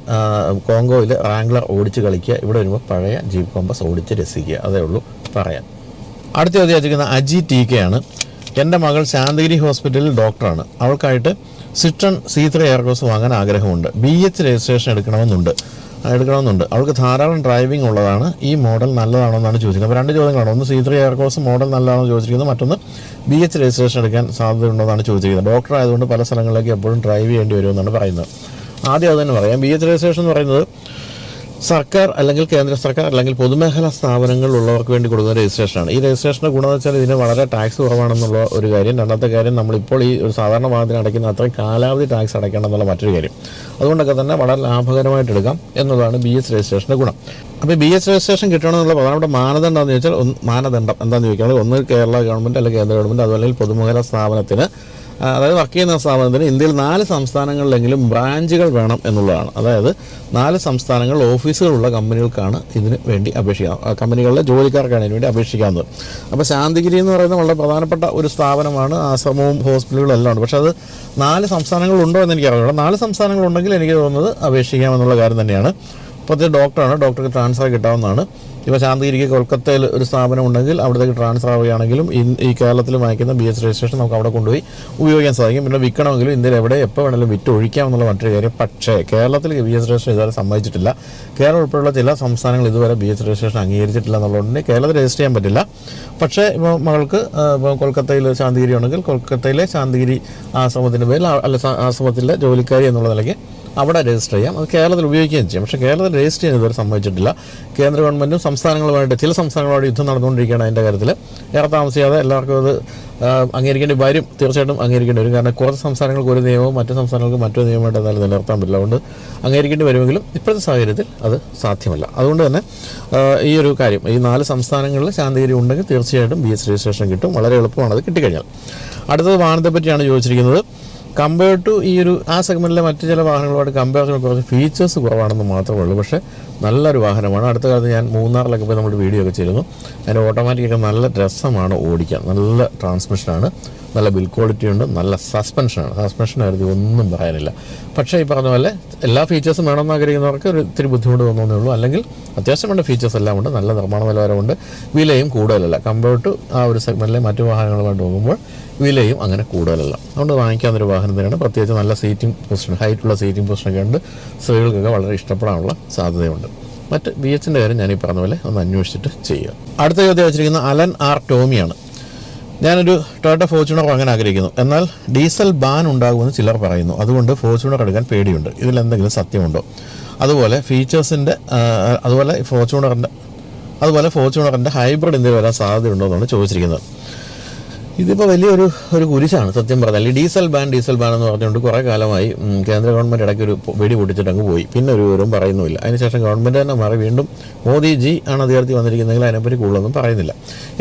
കോങ്കോയിൽ റാംഗ്ലർ ഓടിച്ച് കളിക്കുക ഇവിടെ വരുമ്പോൾ പഴയ ജീപ്പ് കോമ്പസ് ഓടിച്ച് രസിക്കുക. അതേ ഉള്ളൂ പറയാൻ. അടുത്ത ചോദ്യം ചോദിക്കുന്ന അജി ടി കെ ആണ്. എന്റെ മകൾ ശാന്തഗിരി ഹോസ്പിറ്റലിൽ ഡോക്ടറാണ് അവൾക്കായിട്ട് സിട്രൺ സി ത്രീ എയർകോസ് വാങ്ങാൻ ആഗ്രഹമുണ്ട്. ബി എച്ച് രജിസ്ട്രേഷൻ എടുക്കണമെന്നുണ്ട്. എടുക്കണമെന്നുണ്ട്. അവൾക്ക് ധാരാളം ഡ്രൈവിംഗ് ഉള്ളതാണ്. ഈ മോഡൽ നല്ലതാണോ എന്നാണ് ചോദിക്കുന്നത്. അപ്പോൾ രണ്ട് ചോദ്യങ്ങളാണ്. ഒന്ന് സി ത്രീ എയർകോസ് മോഡൽ നല്ലതാണോ ചോദിച്ചിരിക്കുന്നത് മറ്റൊന്ന് ബി എച്ച് രജിസ്ട്രേഷൻ എടുക്കാൻ സാധ്യതയുണ്ടോ എന്നാണ് ചോദിച്ചിരിക്കുന്നത്. ഡോക്ടർ ആയതുകൊണ്ട് പല സ്ഥലങ്ങളിലേക്ക് എപ്പോഴും ഡ്രൈവ് ചെയ്യേണ്ടി വരുമെന്നാണ് പറയുന്നത്. ആദ്യം അത് തന്നെ പറയാം. ബി എച്ച് രജിസ്ട്രേഷൻ എന്ന് പറയുന്നത് സർക്കാർ അല്ലെങ്കിൽ കേന്ദ്ര സർക്കാർ അല്ലെങ്കിൽ പൊതുമേഖലാ സ്ഥാപനങ്ങളിലുള്ളവർക്ക് വേണ്ടി കൊടുക്കുന്ന രജിസ്ട്രേഷനാണ്. ഈ രജിസ്ട്രേഷന്റെ ഗുണമെന്ന് വെച്ചാൽ ഇതിന് വളരെ ടാക്സ് കുറവാണെന്നുള്ള ഒരു കാര്യം. രണ്ടാമത്തെ കാര്യം നമ്മളിപ്പോൾ ഈ ഒരു സാധാരണ വാഹനത്തിന് അടയ്ക്കുന്ന അത്രയും കാലാവധി ടാക്സ് അടയ്ക്കണം എന്നുള്ള മറ്റൊരു കാര്യം. അതുകൊണ്ടൊക്കെ തന്നെ വളരെ ലാഭകരമായിട്ട് എടുക്കാം എന്നതാണ് ബി എസ് രജിസ്ട്രേഷന്റെ ഗുണം. അപ്പോൾ ബി എസ് രജിസ്ട്രേഷൻ കിട്ടണമെന്നുള്ള പ്രധാനപ്പെട്ട മാനദണ്ഡം എന്താണെന്ന് ചോദിച്ചാൽ മാനദണ്ഡം എന്താണെന്ന് ചോദിക്കുകയാണെങ്കിൽ ഒന്ന് കേരള ഗവൺമെന്റ് അല്ലെങ്കിൽ കേന്ദ്ര ഗവൺമെന്റ് അതുപോലെ പൊതുമേഖലാ സ്ഥാപനത്തിന് അതായത് വർക്ക് ചെയ്യുന്ന സ്ഥാപനത്തിന് ഇന്ത്യയിൽ നാല് സംസ്ഥാനങ്ങളിലെങ്കിലും ബ്രാഞ്ചുകൾ വേണം എന്നുള്ളതാണ്. അതായത് നാല് സംസ്ഥാനങ്ങൾ ഓഫീസുകളുള്ള കമ്പനികൾക്കാണ് ഇതിന് വേണ്ടി അപേക്ഷിക്കാം. കമ്പനികളിലെ ജോലിക്കാർക്കാണ് ഇതിന് വേണ്ടി അപേക്ഷിക്കാവുന്നത്. അപ്പോൾ ശാന്തിഗിരി എന്ന് പറയുന്നത് വളരെ പ്രധാനപ്പെട്ട ഒരു സ്ഥാപനമാണ് ആശ്രമവും ഹോസ്പിറ്റലുകളും എല്ലാം ഉണ്ട്. പക്ഷേ അത് നാല് സംസ്ഥാനങ്ങളുണ്ടോ എന്ന് എനിക്ക് അറിയാം നാല് സംസ്ഥാനങ്ങളുണ്ടെങ്കിൽ എനിക്ക് തോന്നുന്നത് അപേക്ഷിക്കാമെന്നുള്ള കാര്യം തന്നെയാണ്. ഇപ്പോൾ ഡോക്ടറാണ്. ഡോക്ടർക്ക് ട്രാൻസ്ഫർ കിട്ടാവുന്നതാണ്. ഇപ്പോൾ ശാന്തിഗിരിക്ക് കൊൽക്കത്തയിൽ ഒരു സ്ഥാപനം ഉണ്ടെങ്കിൽ അവിടത്തേക്ക് ട്രാൻസ്ഫർ ആവുകയാണെങ്കിലും ഈ കേരളത്തിൽ വാങ്ങിക്കുന്ന ബി എസ് രജിസ്ട്രേഷൻ നമുക്ക് അവിടെ കൊണ്ടുപോയി ഉപയോഗിക്കാൻ സാധിക്കും. പിന്നെ വിൽക്കണമെങ്കിലും ഇന്ത്യയിൽ എവിടെ എപ്പോൾ വേണമെങ്കിലും വിറ്റ് ഒഴിക്കാം എന്നുള്ള മറ്റൊരു കാര്യം. പക്ഷേ കേരളത്തിൽ ബി എസ് രജിസ്ട്രേഷൻ ഇതുവരെ സമ്മതിച്ചിട്ടില്ല. കേരളം ഉൾപ്പെടെയുള്ള ചില സംസ്ഥാനങ്ങൾ ഇതുവരെ ബി എസ് രജിസ്ട്രേഷൻ അംഗീകരിച്ചിട്ടില്ല എന്നുള്ളതുകൊണ്ട് കേരളത്തിൽ രജിസ്റ്റർ ചെയ്യാൻ പറ്റില്ല. പക്ഷേ ഇപ്പോൾ മകൾക്ക് ഇപ്പോൾ കൊൽക്കത്തയിൽ ശാന്തിഗിരി ഉണ്ടെങ്കിൽ കൊൽക്കത്തയിലെ ശാന്തിഗിരി ആശ്രമത്തിന്റെ പേരിൽ അല്ല ആശ്രമത്തിലെ ജോലിക്കാരി എന്നുള്ള നിലയ്ക്ക് അവിടെ രജിസ്റ്റർ ചെയ്യാം. അത് കേരളത്തിൽ ഉപയോഗിക്കുകയും ചെയ്യാം. പക്ഷേ കേരളത്തിൽ രജിസ്റ്റർ ചെയ്യാൻ ഇതുവരെ സംഭവിച്ചിട്ടില്ല കേന്ദ്ര ഗവൺമെന്റും സംസ്ഥാനങ്ങളുമായിട്ട് ചില സംസ്ഥാനങ്ങളുമായിട്ട് യുദ്ധം നടന്നുകൊണ്ടിരിക്കുകയാണ് അതിന്റെ കാര്യത്തിൽ ഏറെ താമസിയാതെ എല്ലാവർക്കും അത് അംഗീകരിക്കേണ്ടി വരും. തീർച്ചയായിട്ടും അംഗീകരിക്കേണ്ടി വരും. കാരണം കുറച്ച് സംസ്ഥാനങ്ങൾക്ക് ഒരു നിയമവും മറ്റു സംസ്ഥാനങ്ങൾക്ക് മറ്റൊരു നിയമമായിട്ട് എന്നാലും നിലനിർത്താൻ പറ്റില്ല. അതുകൊണ്ട് അംഗീകരിക്കേണ്ടി വരുമെങ്കിലും ഇപ്പോഴത്തെ സാഹചര്യത്തിൽ അത് സാധ്യമല്ല. അതുകൊണ്ട് തന്നെ ഈ ഒരു കാര്യം ഈ നാല് സംസ്ഥാനങ്ങളിൽ ശാന്തിഗിരി ഉണ്ടെങ്കിൽ തീർച്ചയായിട്ടും ബി എസ് രജിസ്ട്രേഷൻ കിട്ടും. വളരെ എളുപ്പമാണ് അത് കിട്ടിക്കഴിഞ്ഞാൽ. അടുത്തത് വാഹനത്തെ പറ്റിയാണ് ചോദിച്ചിരിക്കുന്നത്. കമ്പയർ ടു ഈ ഒരു ആ സെഗ്മെന്റിലെ മറ്റു ചില വാഹനങ്ങളുമായിട്ട് കമ്പയർ ചെയ്യുമ്പോൾ കുറച്ച് ഫീച്ചേഴ്സ് കുറവാണെന്ന് മാത്രമേ ഉള്ളൂ. പക്ഷേ നല്ലൊരു വാഹനമാണ്. അടുത്ത കാലത്ത് ഞാൻ മൂന്നാറിലൊക്കെ പോയി നമ്മൾ വീഡിയോ ഒക്കെ ചെയ്തിരുന്നു. അതിന്റെ ഓട്ടോമാറ്റിക്കൊക്കെ നല്ല രസമാണ് ഓടിക്കാൻ. നല്ല ട്രാൻസ്മിഷനാണ് നല്ല ബിൽ ക്വാളിറ്റി ഉണ്ട്. നല്ല സസ്പെൻഷനാണ് സസ്പെൻഷൻ ആയിരുന്നു ഒന്നും പറയാനില്ല. പക്ഷേ ഈ പറഞ്ഞ പോലെ എല്ലാ ഫീച്ചേഴ്സും വേണമെന്ന് ആഗ്രഹിക്കുന്നവർക്ക് ഒരു ഇത്തിരി ബുദ്ധിമുട്ട് തോന്നുന്നേ ഉള്ളൂ. അല്ലെങ്കിൽ അത്യാവശ്യം വേണ്ട ഫീച്ചേഴ്സ് എല്ലാം ഉണ്ട്. നല്ല നിർമ്മാണ നിലവാരമുണ്ട്. വിലയും കൂടുതലല്ല. കമ്പയർ ടു ആ ഒരു സെഗ്മെന്റിലെ മറ്റു വാഹനങ്ങളുമായിട്ട് നോക്കുമ്പോൾ വിലയും അങ്ങനെ കൂടുതലല്ല. അതുകൊണ്ട് വാങ്ങിക്കാൻ ഒരു വാഹനം തന്നെയാണ്. പ്രത്യേകിച്ച് നല്ല സീറ്റിംഗ് പൊസിഷൻ ഹൈറ്റുള്ള സീറ്റിംഗ് പൊസിഷനൊക്കെ ഉണ്ട്. സ്ത്രീകൾക്കൊക്കെ വളരെ ഇഷ്ടപ്പെടാനുള്ള സാധ്യതയുണ്ട്. മറ്റ് ബി എച്ചിന്റെ കാര്യം ഞാൻ ഈ പറഞ്ഞ പോലെ ഒന്ന് അന്വേഷിച്ചിട്ട് ചെയ്യുക. അടുത്ത ചോദ്യം വെച്ചിരിക്കുന്ന അലൻ ആർ ടോമിയാണ്. ഞാനൊരു ടൊയോട്ട ഫോർച്യൂണർ വാങ്ങാൻ ആഗ്രഹിക്കുന്നു. എന്നാൽ ഡീസൽ ബാൻ ഉണ്ടാകുമെന്ന് ചിലർ പറയുന്നു. അതുകൊണ്ട് ഫോർച്യൂണർ എടുക്കാൻ പേടിയുണ്ട്. ഇതിൽ എന്തെങ്കിലും സത്യമുണ്ടോ? അതുപോലെ ഫീച്ചേഴ്സിന്റെ അതുപോലെ ഫോർച്യൂണറിന്റെ അതുപോലെ ഫോർച്യൂണറിന്റെ ഹൈബ്രിഡ് എന്തെങ്കിലും വരാൻ സാധ്യതയുണ്ടോ എന്നാണ് ചോദിച്ചിരിക്കുന്നത്. ഇതിപ്പോൾ വലിയൊരു ഒരു കുരിശാണ് സത്യം പറഞ്ഞാൽ. ഈ ഡീസൽ ബാൻ ഡീസൽ ബാൻ എന്ന് പറഞ്ഞുകൊണ്ട് കുറേ കാലമായി കേന്ദ്ര ഗവൺമെന്റ് ഇടയ്ക്ക് ഒരു വെടി പൊട്ടിച്ചിട്ട് അങ്ങ് പോയി. പിന്നെ ഒരു വിവരവും പറയുന്നുമില്ല. അതിനുശേഷം ഗവൺമെന്റ് തന്നെ മാറി വീണ്ടും മോദിജി ആണ് അധികാരത്തിൽ വന്നിരിക്കുന്നതെങ്കിൽ അതിനെപ്പറ്റി കൂടുതലൊന്നും പറയുന്നില്ല.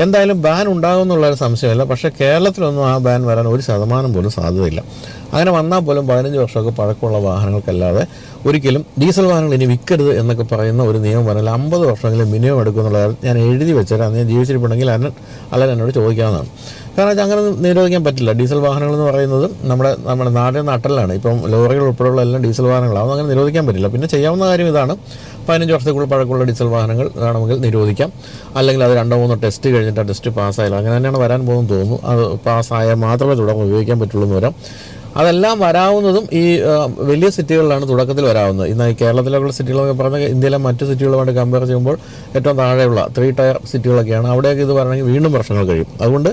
എന്തായാലും ബാൻ ഉണ്ടാകും എന്നുള്ള ഒരു സംശയമില്ല. പക്ഷേ കേരളത്തിലൊന്നും ആ ബാൻ വരാൻ ഒരു ശതമാനം പോലും സാധ്യതയില്ല. അങ്ങനെ വന്നാൽ പോലും പതിനഞ്ച് വർഷമൊക്കെ പഴക്കമുള്ള വാഹനങ്ങൾക്കല്ലാതെ ഒരിക്കലും ഡീസൽ വാഹനങ്ങൾ ഇനി വിൽക്കരുത് എന്നൊക്കെ പറയുന്ന ഒരു നിയമം പറഞ്ഞാൽ അമ്പത് വർഷമെങ്കിലും മിനിമം എടുക്കുന്നുള്ള ഞാൻ എഴുതി വെച്ചാൽ അന്ന് ഞാൻ ജീവിച്ചിരിപ്പുണ്ടെങ്കിൽ അന്നൻ അല്ല എന്നോട് ചോദിക്കാവുന്നതാണ്. കാരണം വെച്ചാൽ അങ്ങനെ നിരോധിക്കാൻ പറ്റില്ല. ഡീസൽ വാഹനങ്ങൾ എന്ന് പറയുന്നത് നമ്മുടെ നമ്മുടെ നാടിന്റെ നട്ടലാണ് ഇപ്പം ലോറികൾ ഉൾപ്പെടെയുള്ള എല്ലാം ഡീസൽ വാഹനങ്ങളാണ്. അങ്ങനെ നിരോധിക്കാൻ പറ്റില്ല. പിന്നെ ചെയ്യാവുന്ന കാര്യം ഇതാണ്. പതിനഞ്ച് വർഷത്തേക്കുള്ള പഴക്കമുള്ള ഡീസൽ വാഹനങ്ങൾ വേണമെങ്കിൽ നിരോധിക്കാം. അല്ലെങ്കിൽ അത് രണ്ടോ മൂന്നോ ടെസ്റ്റ് കഴിഞ്ഞിട്ട് ആ ടെസ്റ്റ് പാസ്സായാലും അങ്ങനെ തന്നെയാണ് വരാൻ പോകുന്നത് തോന്നുന്നു. അത് പാസ്സായാൽ മാത്രമേ തുടർന്ന് ഉപയോഗിക്കാൻ പറ്റുള്ളൂ എന്ന് വരാം. അതെല്ലാം വരാവുന്നതും ഈ വലിയ സിറ്റികളിലാണ് തുടക്കത്തിൽ വരാവുന്നത്. ഇന്ന് ഈ കേരളത്തിലുള്ള സിറ്റികളൊക്കെ പറഞ്ഞാൽ ഇന്ത്യയിലെ മറ്റു സിറ്റികളുമായിട്ട് കമ്പയർ ചെയ്യുമ്പോൾ ഏറ്റവും താഴെയുള്ള ത്രീ ടയർ സിറ്റികളൊക്കെയാണ്. അവിടെയൊക്കെ ഇത് പറയണമെങ്കിൽ വീണ്ടും വർഷങ്ങൾ കഴിയും. അതുകൊണ്ട്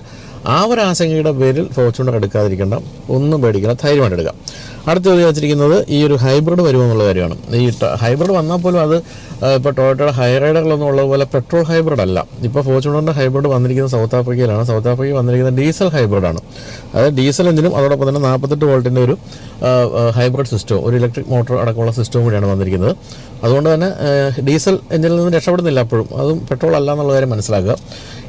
ആ ഒരു ആശങ്കയുടെ പേരിൽ ഫോർച്യൂണർ എടുക്കാതിരിക്കേണ്ട ഒന്നും പേടിക്കണം ധൈര്യമായിട്ട് എടുക്കാം. അടുത്ത ചോദ്യം വെച്ചിരിക്കുന്നത് ഈ ഒരു ഹൈബ്രിഡ് വരുമെന്നുള്ള കാര്യമാണ്. ഈ ഹൈബ്രിഡ് വന്നാൽ പോലും അത് ഇപ്പോൾ ടൊയോട്ടയുടെ ഹൈറൈഡറിലൊന്നും ഉള്ളത് പോലെ പെട്രോൾ ഹൈബ്രിഡ് അല്ല. ഇപ്പോൾ ഫോർച്യൂണറിന്റെ ഹൈബ്രിഡ് വന്നിരിക്കുന്നത് സൗത്ത് ആഫ്രിക്കയിലാണ് സൗത്ത് ആഫ്രിക്കയിൽ വന്നിരിക്കുന്നത് ഡീസൽ ഹൈബ്രിഡാണ് അതായത് ഡീസൽ എഞ്ചിനും അതോടൊപ്പം തന്നെ നാൽപ്പത്തെട്ട് വോൾട്ടിന്റെ ഒരു ഹൈബ്രിഡ് സിസ്റ്റവും ഒരു ഇലക്ട്രിക് മോട്ടോർ അടക്കമുള്ള സിസ്റ്റവും കൂടിയാണ് വന്നിരിക്കുന്നത്. അതുകൊണ്ട് തന്നെ ഡീസൽ എഞ്ചിനിൽ നിന്ന് രക്ഷപ്പെടുന്നില്ല അപ്പോഴും. അതും പെട്രോൾ അല്ല എന്നുള്ള കാര്യം മനസ്സിലാക്കുക.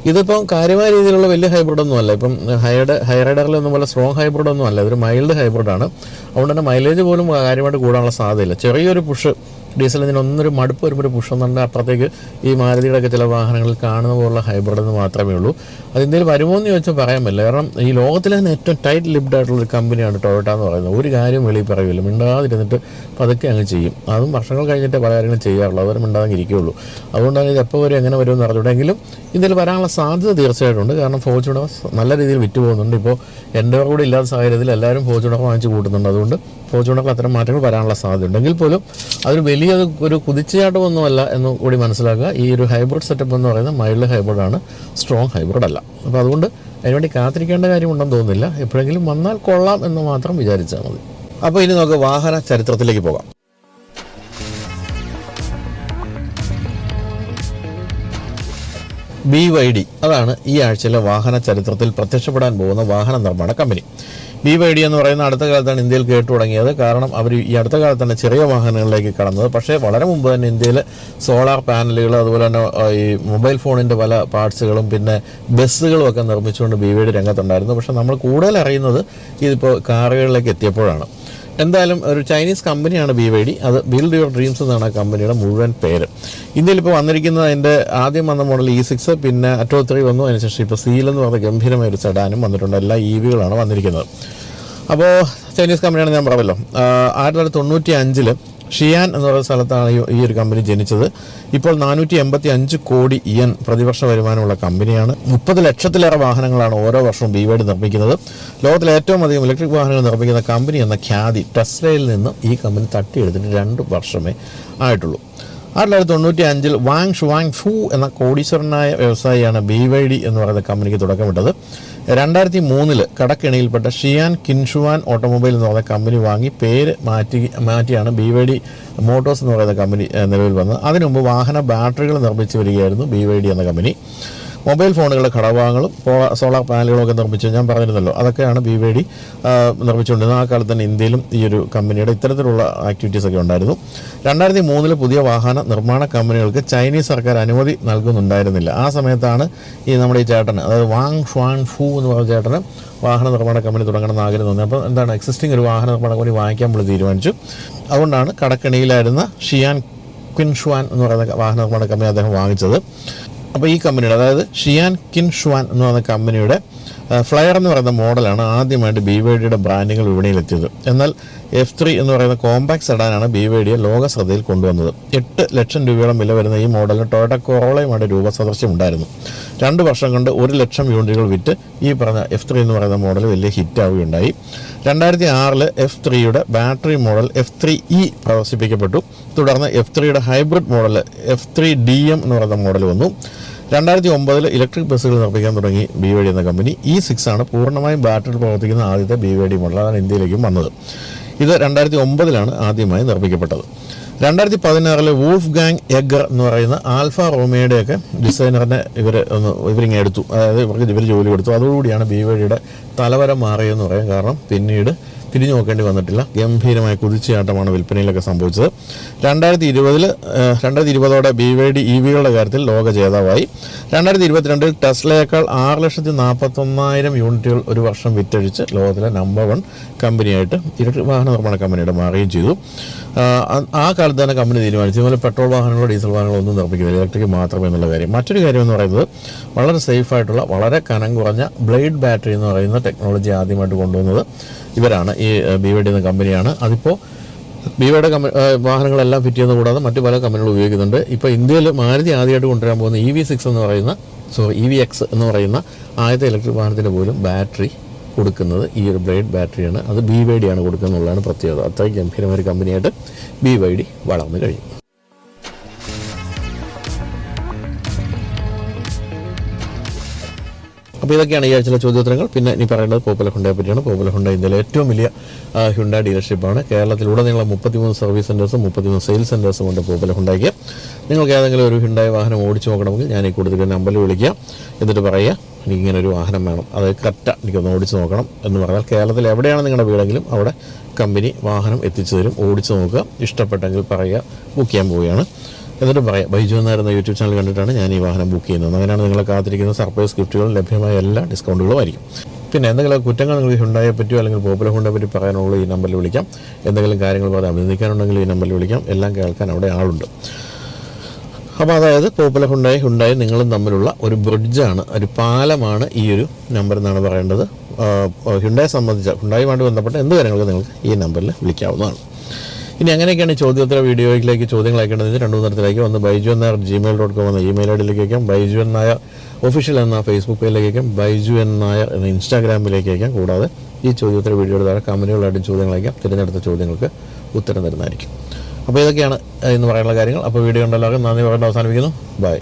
ഇതിപ്പം കാര്യമായ രീതിയിലുള്ള വലിയ ഹൈബ്രിഡ് ഒന്നും അല്ല. ഇപ്പം ഹൈഡ് ഹൈറൈഡറിലൊന്നും പോലെ സ്ട്രോങ് ഹൈബ്രിഡ് ഒന്നും അല്ല. ഇതൊരു മൈൽഡ് ഹൈബ്രിഡാണ് അതുകൊണ്ട് തന്നെ മൈലേജ് പോലും കാര്യമായിട്ട് കൂടാനുള്ള സാധ്യതയില്ല. ചെറിയൊരു പുഷ് ഡീസൽ ഒന്നൊരു മടുപ്പ് വരുമ്പോൾ ഒരു പുഷ് എന്നുണ്ടെങ്കിൽ അപ്പുറത്തേക്ക് ഈ മാരുതിയുടെ ഒക്കെ ചില വാഹനങ്ങളിൽ കാണുന്ന പോലുള്ള ഹൈബ്രിഡ് എന്ന് മാത്രമേ ഉള്ളൂ. അത് ഇന്ത്യയിൽ വരുമോ എന്ന് ചോദിച്ചാൽ പറയാൻ പറ്റില്ല. കാരണം ഈ ലോകത്തിലെ തന്നെ ഏറ്റവും ടൈറ്റ് ലിപ്ഡ് ആയിട്ടുള്ള ഒരു കമ്പനിയാണ് ടൊയോട്ട എന്ന് പറയുന്നത്. ഒരു കാര്യം വെളിയിൽ പറയില്ല മിണ്ടാതിരുന്നിട്ട് പതുക്കെ അങ്ങ് ചെയ്യും. അതും വർഷങ്ങൾ കഴിഞ്ഞിട്ട് പല കാര്യങ്ങളും ചെയ്യാറുള്ളൂ. അവർ മിണ്ടാതെ ഇരിക്കുകയുള്ളൂ. അതുകൊണ്ടാണ് ഇത് എപ്പോൾ വരും എങ്ങനെ വരുമെന്ന് അറിഞ്ഞുണ്ടെങ്കിലും ഇന്ത്യയിൽ വരാനുള്ള സാധ്യത തീർച്ചയായിട്ടും ഉണ്ട്. കാരണം ഫോർച്യൂണർ നല്ല രീതിയിൽ വിറ്റ് പോകുന്നുണ്ട് ഇപ്പോൾ എന്റെ കൂടെ ഇല്ലാത്ത സാഹചര്യത്തിൽ എല്ലാവരും ഫോർച്യൂണർ വാങ്ങിച്ച് കൂട്ടുന്നുണ്ട്. അതുകൊണ്ട് ഫോർച്യൂണറിൽ അത്തരം മാറ്റങ്ങൾ വരാനുള്ള സാധ്യത ഉണ്ടെങ്കിൽ പോലും അതൊരു വലിയ ഒരു കുതിച്ചുചാട്ടമൊന്നുമല്ല എന്ന് കൂടി മനസ്സിലാക്കുക. ഈ ഒരു ഹൈബ്രിഡ് സെറ്റപ്പ് എന്ന് പറയുന്നത് മൈൽഡ് ഹൈബ്രിഡ് ആണ് സ്ട്രോങ് ഹൈബ്രിഡ് അല്ല. അപ്പോൾ അതുകൊണ്ട് അതിനുവേണ്ടി കാത്തിരിക്കേണ്ട കാര്യമുണ്ടെന്ന് തോന്നുന്നില്ല. എപ്പോഴെങ്കിലും വന്നാൽ കൊള്ളാം എന്ന് മാത്രം വിചാരിച്ചാൽ മതി. അപ്പോൾ ഇനി നമുക്ക് വാഹന ചരിത്രത്തിലേക്ക് പോകാം. ബി വൈ ഡി അതാണ് ഈ ആഴ്ചയിലെ വാഹന ചരിത്രത്തിൽ പ്രത്യക്ഷപ്പെടാൻ പോകുന്ന വാഹന നിർമ്മാണ കമ്പനി. ബി വൈ ഡി എന്ന് പറയുന്ന അടുത്ത കാലത്താണ് ഇന്ത്യയിൽ കേട്ടു തുടങ്ങിയത് കാരണം അവർ ഈ അടുത്ത കാലത്താണ് ചെറിയ വാഹനങ്ങളിലേക്ക് കടന്നത്. പക്ഷേ വളരെ മുമ്പ് തന്നെ ഇന്ത്യയിൽ സോളാർ പാനലുകൾ അതുപോലെ തന്നെ ഈ മൊബൈൽ ഫോണിന്റെ പല പാർട്സുകളും പിന്നെ ബസ്സുകളും ഒക്കെ നിർമ്മിച്ചുകൊണ്ട് ബി വൈ ഡി രംഗത്തുണ്ടായിരുന്നു. പക്ഷേ നമ്മൾ കൂടുതൽ അറിയുന്നത് ഇതിപ്പോൾ കാറുകളിലേക്ക് എത്തിയപ്പോഴാണ്. എന്തായാലും ഒരു ചൈനീസ് കമ്പനിയാണ് ബി വൈ ഡി അത് ബിൽഡ് യുവർ ഡ്രീംസ് എന്നാണ് ആ കമ്പനിയുടെ മുഴുവൻ പേര്. ഇന്ത്യയിൽ ഇപ്പോൾ വന്നിരിക്കുന്നത് അതിന്റെ ആദ്യം വന്ന മോഡൽ ഇ സിക്സ് പിന്നെ അറ്റോ ത്രീ വന്നു അതിനുശേഷം ഇപ്പോൾ സീൽ എന്ന് പറഞ്ഞ ഗംഭീരമായ ഒരു സെഡാനും വന്നിട്ടുണ്ട്. എല്ലാ ഇ വികളാണ് വന്നിരിക്കുന്നത്. അപ്പോൾ ചൈനീസ് കമ്പനിയാണ് ഞാൻ പറഞ്ഞല്ലോ. ആയിരത്തി തൊള്ളായിരത്തി തൊണ്ണൂറ്റി അഞ്ചിൽ ഷിയാൻ എന്ന് പറയുന്ന സ്ഥലത്താണ് ഈ- ഒരു കമ്പനി ജനിച്ചത്. ഇപ്പോൾ നാനൂറ്റി എൺപത്തി അഞ്ച് കോടി ഇയൻ പ്രതിവർഷ വരുമാനമുള്ള കമ്പനിയാണ്. മുപ്പത് ലക്ഷത്തിലേറെ വാഹനങ്ങളാണ് ഓരോ വർഷവും ബി വൈഡ് നിർമ്മിക്കുന്നത്. ലോകത്തിലെ ഏറ്റവും അധികം ഇലക്ട്രിക് വാഹനങ്ങൾ നിർമ്മിക്കുന്ന കമ്പനി എന്ന ഖ്യാതി ടെസ്ലയിൽ നിന്നും ഈ കമ്പനി തട്ടിയെടുത്തിട്ട് രണ്ട് വർഷമേ ആയിട്ടുള്ളൂ. ആയിരത്തി തൊള്ളായിരത്തി തൊണ്ണൂറ്റി അഞ്ചിൽ വാങ് ഷുവാങ് ഫു എന്ന കോടീശ്വരനായ വ്യവസായിയാണ് ബി വൈ ഡി എന്ന് പറയുന്ന കമ്പനിക്ക് തുടക്കമിട്ടത്. രണ്ടായിരത്തി മൂന്നിൽ കടക്കിണിയിൽപ്പെട്ട ഷിയാൻ കിൻഷുവാൻ ഓട്ടോമൊബൈൽ എന്ന് പറയുന്ന കമ്പനി വാങ്ങി പേര് മാറ്റി മാറ്റിയാണ് ബി വൈ ഡി മോട്ടോഴ്സ് എന്ന് പറയുന്ന കമ്പനി നിലവിൽ വന്നത്. അതിനുമുമ്പ് വാഹന ബാറ്ററികൾ നിർമ്മിച്ചു വരികയായിരുന്നു ബി വൈ ഡി എന്ന കമ്പനി. മൊബൈൽ ഫോണുകളുടെ ഘടകങ്ങളും സോളാർ പാനലുകളും ഒക്കെ നിർമ്മിച്ചു ഞാൻ പറഞ്ഞിരുന്നല്ലോ. അതൊക്കെയാണ് ബി വൈ ഡി നിർമ്മിച്ചുകൊണ്ടിരുന്നത്. ആ കാലത്ത് തന്നെ ഇന്ത്യയിലും ഈ ഒരു കമ്പനിയുടെ ഇത്തരത്തിലുള്ള ആക്ടിവിറ്റീസ് ഒക്കെ ഉണ്ടായിരുന്നു. രണ്ടായിരത്തി മൂന്നിൽ പുതിയ വാഹന നിർമ്മാണ കമ്പനികൾക്ക് ചൈനീസ് സർക്കാർ അനുമതി നൽകുന്നുണ്ടായിരുന്നില്ല. ആ സമയത്താണ് ഈ നമ്മുടെ ഈ ചേട്ടന് അതായത് വാങ് ഷ്വാൻ ഫു എന്ന് പറഞ്ഞ ചേട്ടന് വാഹന നിർമ്മാണ കമ്പനി തുടങ്ങണമെന്ന് ആഗ്രഹം തോന്നി. അപ്പോൾ എന്താണ് എക്സിസ്റ്റിംഗ് ഒരു വാഹന നിർമ്മാണ കമ്പനി വാങ്ങിക്കാൻ വേണ്ടി തീരുമാനിച്ചു. അതുകൊണ്ടാണ് കടക്കണിയിലായിരുന്ന ഷിയാൻ ക്വിൻഷ്വാൻ എന്ന് പറയുന്ന വാഹന നിർമ്മാണ കമ്പനി അദ്ദേഹം വാങ്ങിച്ചത്. അപ്പോൾ ഈ കമ്പനിയുടെ അതായത് ഷിയാൻ കിൻ ഷുവാൻ എന്ന് പറയുന്ന കമ്പനിയുടെ ഫ്ലയർ എന്ന് പറയുന്ന മോഡലാണ് ആദ്യമായിട്ട് ബി വൈ ഡിയുടെ ബ്രാൻഡുകൾ വിപണിയിലെത്തിയത്. എന്നാൽ എഫ് ത്രീ എന്ന് പറയുന്ന കോമ്പാക്ട് സെഡാനാണ് ബി വൈ ഡിയെ ലോക ശ്രദ്ധയിൽ കൊണ്ടുവന്നത്. എട്ട് ലക്ഷം രൂപയോളം വില വരുന്ന ഈ മോഡലിന് ടൊയോട്ട കൊറോളയുമായിട്ട് രൂപസദൃശ്യം ഉണ്ടായിരുന്നു. രണ്ട് വർഷം കൊണ്ട് ഒരു ലക്ഷം യൂണിറ്റുകൾ വിറ്റ് ഈ പറഞ്ഞ എഫ് ത്രീ എന്ന് പറയുന്ന മോഡൽ വലിയ ഹിറ്റ് ആവുകയുണ്ടായി രണ്ടായിരത്തി ആറിൽ എഫ് ത്രീയുടെ battery model F three E പ്രദർശിപ്പിക്കപ്പെട്ടു. തുടർന്ന് എഫ് ത്രീയുടെ hybrid model F three D M എന്ന് പറയുന്ന മോഡൽ വന്നു. രണ്ടായിരത്തി ഒമ്പതിൽ ഇലക്ട്രിക് ബസ്സുകൾ നിർമ്മിക്കാൻ തുടങ്ങി ബി വൈ ഡി എന്ന കമ്പനി. ഈ സിക്സ് ആണ് പൂർണമായും ബാറ്ററി പ്രവർത്തിക്കുന്ന ആദ്യത്തെ ബി വൈ ഡി മോഡൽ അതാണ് ഇന്ത്യയിലേക്കും വന്നത്. ഇത് രണ്ടായിരത്തി ഒമ്പതിലാണ് ആദ്യമായി നിർമ്മിക്കപ്പെട്ടത്. രണ്ടായിരത്തി പതിനാറിൽ വൂൾഫ് ഗാങ് എഗർ എന്ന് പറയുന്ന ആൽഫ റോമയുടെയൊക്കെ ഡിസൈനറിനെ ഇവർ ഒന്ന് ഇവരിങ്ങനെ എടുത്തു. അതായത് ഇവർക്ക് ഇവർ ജോലി കൊടുത്തു. അതോടുകൂടിയാണ് ബി വഴിയുടെ തലവരം മാറിയെന്ന് പറയാം കാരണം. പിന്നീട് തിരിഞ്ഞു നോക്കേണ്ടി വന്നിട്ടില്ല. ഗംഭീരമായ കുതിച്ചുചാട്ടമാണ് വിൽപ്പനയിലൊക്കെ സംഭവിച്ചത്. രണ്ടായിരത്തി ഇരുപതിൽ രണ്ടായിരത്തി ഇരുപതോടെ ബി വൈ ഡി ഇ വികളുടെ കാര്യത്തിൽ ലോക ജേതാവായി. രണ്ടായിരത്തി ഇരുപത്തിരണ്ടിൽ ടെസ്ലയേക്കാൾ ആറ് ലക്ഷത്തി നാൽപ്പത്തൊന്നായിരം യൂണിറ്റുകൾ ഒരു വർഷം വിറ്റഴിച്ച് ലോകത്തിലെ നമ്പർ വൺ കമ്പനിയായിട്ട് ഇലക്ട്രിക് വാഹന നിർമ്മാണ കമ്പനിയുടെ മാറുകയും ചെയ്തു. ആ കാലത്ത് തന്നെ കമ്പനി തീരുമാനിച്ചു. ഇതുപോലെ പെട്രോൾ വാഹനങ്ങളോ ഡീസൽ വാഹനങ്ങളോ ഒന്നും നിർമ്മിക്കുന്നില്ല. ഇലക്ട്രിക് മാത്രമേ എന്നുള്ള കാര്യം. മറ്റൊരു കാര്യം എന്ന് പറയുന്നത് വളരെ സേഫായിട്ടുള്ള വളരെ കനം കുറഞ്ഞ ബ്ലേഡ് ബാറ്ററി എന്ന് പറയുന്ന ടെക്നോളജി ആദ്യമായിട്ട് കൊണ്ടുവന്നത് ഇവരാണ് ഈ ബി വൈ ഡി എന്ന കമ്പനിയാണ്. അതിപ്പോൾ ബിവയുടെ കമ്പ കമ്പനി വാഹനങ്ങളെല്ലാം ഫിറ്റ് ചെയ്യുന്ന കൂടാതെ മറ്റു പല കമ്പനികളും ഉപയോഗിക്കുന്നുണ്ട്. ഇപ്പോൾ ഇന്ത്യയിൽ മാരുതി ആദ്യമായിട്ട് കൊണ്ടുവരാൻ പോകുന്ന ഇ വി സിക്സ് എന്ന് പറയുന്ന സോറി ഇ വി എക്സ് എന്ന് പറയുന്ന ആദ്യത്തെ ഇലക്ട്രിക് വാഹനത്തിന് പോലും ബാറ്ററി കൊടുക്കുന്നത് ഈ ഒരു ബ്ലേഡ് ബാറ്ററിയാണ് അത് ബി വൈ ഡി ആണ് കൊടുക്കുന്നുള്ളതാണ് പ്രത്യേകത. അത്രയും ഗംഭീരമായ ഒരു കമ്പനിയായിട്ട് ബി വൈ ഡി വളർന്നു കഴിയും അപ്പോൾ ഇതൊക്കെയാണ് ഈ ആഴ്ചയിലെ ചോദ്യോത്തരങ്ങൾ. പിന്നെ ഇനി പറയേണ്ടത് പോപ്പുലർ ഹുണ്ടയെ പറ്റിയാണ്. പോപ്പുലർ ഹുണ്ട ഇന്ത്യയിലെ ഏറ്റവും വലിയ ഹുണ്ട ഡീലർഷിപ്പാണ്. കേരളത്തിലുടനീളം മുപ്പത്തിമൂന്ന് സർവീസ് സെന്റേഴ്സും മുപ്പത്തിമൂന്ന് സെയിൽസ് സെന്റേഴ്സും ഉണ്ട് പോപ്പുലർ ഹുണ്ടയ്ക്ക്. നിങ്ങൾക്ക് ഏതെങ്കിലും ഒരു ഹുണ്ടായ വാഹനം ഓടിച്ചു നോക്കണമെങ്കിൽ ഞാൻ ഈ കൂടുതൽ നമ്പറിൽ വിളിക്കുക എന്നിട്ട് പറയുക എനിക്ക് ഇങ്ങനെ ഒരു വാഹനം വേണം. അത് കറക്റ്റ്. എനിക്കൊന്ന് ഓടിച്ചു നോക്കണം. എന്ന് പറഞ്ഞാൽ കേരളത്തിൽ എവിടെയാണ് നിങ്ങളുടെ വീടെങ്കിലും അവിടെ കമ്പനി വാഹനം എത്തിച്ചു തരും. ഓടിച്ചു നോക്കുക. ഇഷ്ടപ്പെട്ടെങ്കിൽ പറയുക. ബുക്ക് ചെയ്യാൻ പോവുകയാണ്. എന്നിട്ട് പറയാം. ബൈജു എന്നായിരുന്ന യൂട്യൂബ് ചാനൽ കണ്ടിട്ടാണ് ഞാൻ ഈ വാഹനം ബുക്ക് ചെയ്യുന്നത്. അങ്ങനെയാണ് നിങ്ങളെ കാത്തിരിക്കുന്ന സർപ്രൈസ് ഗിഫ്റ്റുകളും ലഭ്യമായ എല്ലാ ഡിസ്കൗണ്ടുകളും ആയിരിക്കും. പിന്നെ എന്തെങ്കിലും കുറ്റങ്ങൾ നിങ്ങൾ ഹുണ്ടായെ പറ്റിയോ അല്ലെങ്കിൽ പോപ്പുലർ ഹുണ്ടയെ പറ്റി പറയാനുള്ള ഈ നമ്പറിൽ വിളിക്കാം. എന്തെങ്കിലും കാര്യങ്ങൾ പറയാം അഭിനന്ദിക്കാനുണ്ടെങ്കിൽ ഈ നമ്പറിൽ വിളിക്കാം. എല്ലാം കേൾക്കാൻ അവിടെ ആളുണ്ട്. അപ്പോൾ അതായത് പോപ്പുലർ ഹുണ്ടായി ഹുണ്ടായി നിങ്ങളും തമ്മിലുള്ള ഒരു ബ്രിഡ്ജാണ് ഒരു പാലമാണ് ഈ ഒരു നമ്പർ എന്നാണ് പറയേണ്ടത്. ഹുണ്ടായെ സംബന്ധിച്ച ഹുണ്ടായുമായിട്ട് ബന്ധപ്പെട്ട എന്ത് കാര്യങ്ങൾക്ക് നിങ്ങൾക്ക് ഈ നമ്പറിൽ വിളിക്കാവുന്നതാണ്. ഇനി അങ്ങനെയൊക്കെയാണ് ചോദ്യോത്തര വീഡിയോയിലേക്ക് ചോദ്യങ്ങൾ അയക്കേണ്ടത്. രണ്ട് മൂന്ന് തരത്തിലേക്ക് ഒന്ന് ബൈജു എന്ന ജിമെയിൽ ഡോട്ട് കോം എന്ന ഇമെയിൽ ഐ ഡിയിലേക്ക് അയക്കാം ബൈജു എന്നായ ഒഫീഷ്യൽ എന്ന ഫേസ്ബുക്ക് പേജിലേക്ക് അയക്കാം ബൈജു എന്നായ എന്ന ഇൻസ്റ്റാഗ്രാമിലേക്ക് അയക്കാം കൂടാതെ ഈ ചോദ്യോത്തര വീഡിയോയുടെ താഴെ കമന്റുകളായിട്ടും ചോദ്യങ്ങൾ അയക്കാം തിരഞ്ഞെടുത്ത ചോദ്യങ്ങൾക്ക് ഉത്തരം തരുന്നതായിരിക്കും. അപ്പോൾ ഇതൊക്കെയാണ് ഇന്ന് പറയാനുള്ള കാര്യങ്ങൾ. അപ്പോൾ വീഡിയോ ഉണ്ടല്ലോ നന്ദി പറയേണ്ട അവസാനിപ്പിക്കുന്നു. ബൈ